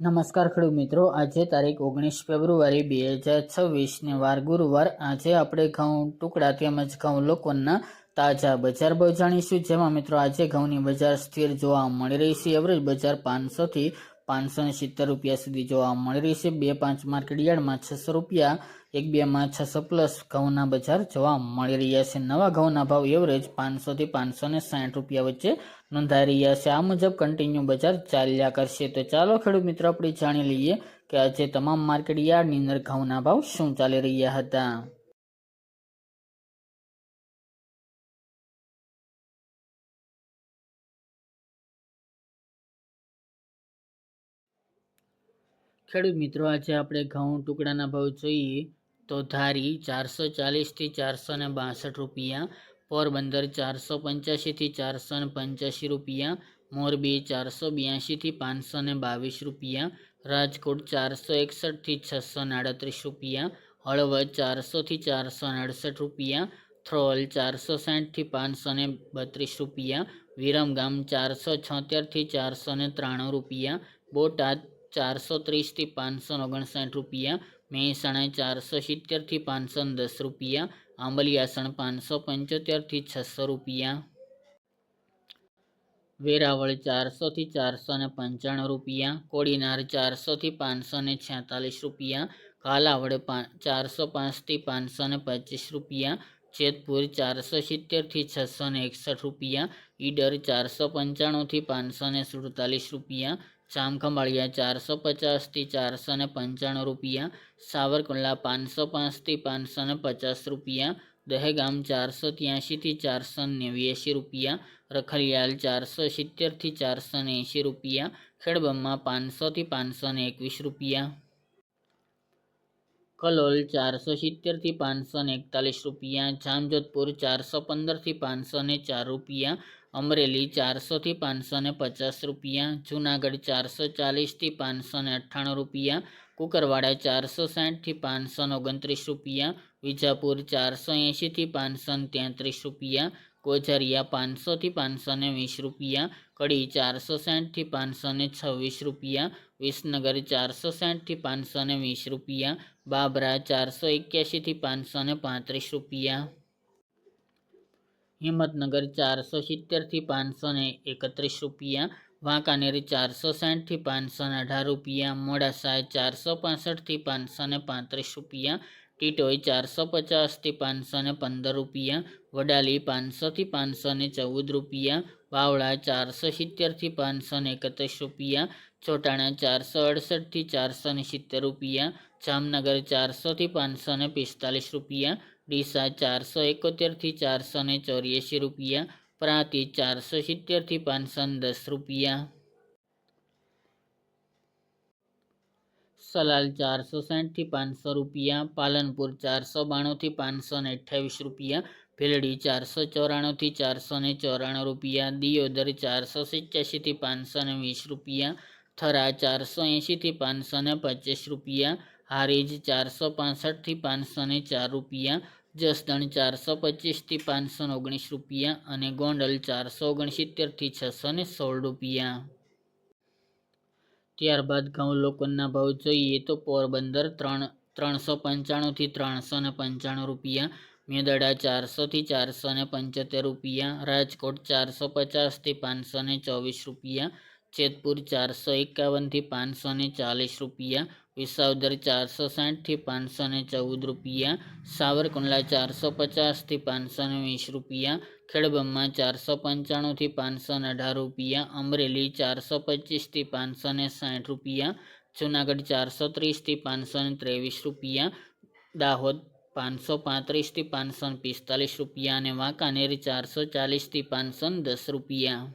નમસ્કાર ખેડૂત મિત્રો. આજે તારીખ ઓગણીસ ફેબ્રુઆરી બે હજાર છવ્વીસને વાર ગુરુવાર. આજે આપણે ઘઉં ટુકડા તેમજ ઘઉં લોકોના તાજા બજાર ભાવ જાણીશું. જેમાં મિત્રો આજે ઘઉંની બજાર સ્થિર જોવા મળી રહી છે. એવરેજ બજાર પાંચસોથી પાંચસો ને સિત્તેર રૂપિયા સુધી જોવા મળી રહી છે. બે પાંચ માર્કેટ યાર્ડમાં છસો રૂપિયા, એક બેમાં છસો પ્લસ ઘઉંના બજાર જોવા મળી રહ્યા છે. નવા ઘઉંના ભાવ એવરેજ પાંચસોથી પાંચસો ને સાઠ રૂપિયા વચ્ચે નોંધાઈ રહ્યા છે. આ મુજબ કન્ટિન્યુ બજાર ચાલ્યા કરશે. તો ચાલો ખેડૂત મિત્રો, આપણે જાણી લઈએ કે આજે તમામ માર્કેટ યાર્ડની અંદર ઘઉંના ભાવ શું ચાલી રહ્યા હતા. ખેડૂત મિત્રો, આજે આપણે ઘઉં ટુકડાના ભાવ જોઈએ તો ધારી ચારસો ચાલીસથી ચારસો ને બાસઠ રૂપિયા, પોરબંદર ચારસો પંચ્યાસીથી ચારસો ને પંચ્યાસી રૂપિયા, મોરબી ચારસો બ્યાસીથી પાંચસો ને બાવીસ રૂપિયા, રાજકોટ ચારસો એકસઠથી છસો ને આડત્રીસ રૂપિયા, હળવદ ચારસોથી ચારસો ને અડસઠ રૂપિયા થ્રોલ ચારસો સાઠથી પાંચસો ને બત્રીસ રૂપિયા, વિરમગામ ચારસો છોતેરથી ચારસો ને ત્રાણું રૂપિયા, બોટાદ ચારસો ત્રીસથી પાંચસો ઓગણસાઠ રૂપિયા મહેસાણા ચારસો સિત્તેરથી પાંચસો દસ રૂપિયા આંબલિયાસણ પાંચસો પંચોતેરથી છસો રૂપિયા વેરાવળ ચારસોથી ચારસો ને પંચાણું રૂપિયા કોડીનાર ચારસોથી પાંચસો ને છેતાલીસ રૂપિયા કાલાવડ ચારસો પાંચથી પાંચસો ને પચીસ રૂપિયા જેતપુર ચારસો સિત્તેરથી છસો ને એકસઠ રૂપિયા ઈડર ચારસો પંચાણુંથી પાંચસો ને સુડતાલીસ રૂપિયા જામખંભાળિયા ચારસો પચાસથી ચારસો ને પંચાણું રૂપિયા સાવરકુંડલા પાંચસો પાંચથી પાંચસો ને પચાસ રૂપિયા દહેગામ ચારસો ત્યાંશીથી ચારસો નેવ્યાસી રૂપિયા રખલિયાલ ચારસો સિત્તેરથી ચારસો ને એંશી રૂપિયા ખેડબમમાં પાંચસોથી પાંચસો ને એકવીસ રૂપિયા કલોલ ચારસો સિત્તેરથી પાંચસો ને એકતાલીસ રૂપિયા જામજોધપુર ચારસો પંદરથી પાંચસો ને ચાર રૂપિયા અમરેલી ચારસોથી પાંચસો ને પચાસ રૂપિયા, જૂનાગઢ ચારસો ચાલીસથી પાંચસો ને અઠ્ઠાણું રૂપિયા, કુકરવાડા ચારસો સાઠથી પાંચસો ઓગણત્રીસ રૂપિયા, વિજાપુર ચારસો એંશીથી પાંચસો ને તેત્રીસ રૂપિયા, કોઝરિયા પાંચસોથી પાંચસો ને વીસ રૂપિયા, કડી ચારસો સાઠથી પાંચસો છવ્વીસ રૂપિયા, વિસનગર ચારસો સાઠથી પાંચસો વીસ રૂપિયા, બાબરા ચારસો એક્યાસીથી પાંચસો પાંત્રીસ રૂપિયા. હિંમતનગર ચારસો સિત્તેરથી પાંચસો ને એકત્રીસ રૂપિયા, વાંકાનેર ચારસો સાઠથી પાંચસો ને અઢાર રૂપિયા, મોડાસા ચારસો પાસઠથી પાંચસો ને પાંત્રીસ રૂપિયા ટીટોઈ ચારસો પચાસથી પાંચસો ને પંદર રૂપિયા, વડાલી પાંચસોથી પાંચસો ને ચૌદ રૂપિયા બાવળા ચારસો સિત્તેરથી પાંચસો ને એકત્રીસ રૂપિયા, ચોટાણા ચારસો અડસઠથી ચારસો ને સિત્તેર રૂપિયા, જામનગર ચારસોથી પાંચસો ને પિસ્તાલીસ રૂપિયા, ડીસા ચારસો એકોતેરથી ચારસો ને ચોર્યાસી રૂપિયા, પ્રાંતિ ચારસો સિત્તેરથી પાંચસો ને દસ રૂપિયા. સલાલ ચારસો સાઠથી પાંચસો રૂપિયા, પાલનપુર ચારસો બાણુંથી પાંચસો ને અઠ્યાવીસ રૂપિયા, ભેલડી ચારસો ચોરાણુંથી ચારસો ને ચોરાણું રૂપિયા, દિયોદર ચારસો સિત્યાસીથી પાંચસો ને વીસ રૂપિયા, થરા ચારસો એંશીથી પાંચસો ને પચીસ રૂપિયા, હારીજ ચારસો પાસઠથી પાંચસો ને ચાર રૂપિયા, જસદણ ચારસો પચીસથી પાંચસો ઓગણીસ રૂપિયા અને ગોંડલ ચારસો ઓગણસિત્તેરથી છસો સોળ રૂપિયા. ત્યારબાદ ઘઉં ભાવ જોઈએ તો પોરબંદર ત્રણ, ત્રણસો પંચાણુંથી ત્રણસો ને પંચાણું રૂપિયા, મેદડા ચારસોથી ચારસો ને પંચોતેર રૂપિયા, રાજકોટ ચારસો પચાસથી પાંચસો ને ચોવીસ રૂપિયા જેતપુર ચારસો એકાવનથી પાંચસો ને ચાલીસ રૂપિયા વિસાવદર ચારસો સાઠથી પાંચસો ને ચૌદ રૂપિયા, સાવરકુંડલા ચારસો પચાસથી પાંચસો ને વીસ રૂપિયા ખેડબ્રહ્મા ચારસો પંચાણુંથી પાંચસો ને અઢાર રૂપિયા, અમરેલી ચારસો પચીસથી પાંચસો ને સાઠ રૂપિયા, જુનાગઢ ચારસો ત્રીસથી પાંચસો ને ત્રેવીસ રૂપિયા, દાહોદ પાંચસો પાંત્રીસથી પાંચસો ને પિસ્તાલીસ રૂપિયા અને વાંકાનેર ચારસો ચાલીસથી પાંચસો ને દસ રૂપિયા.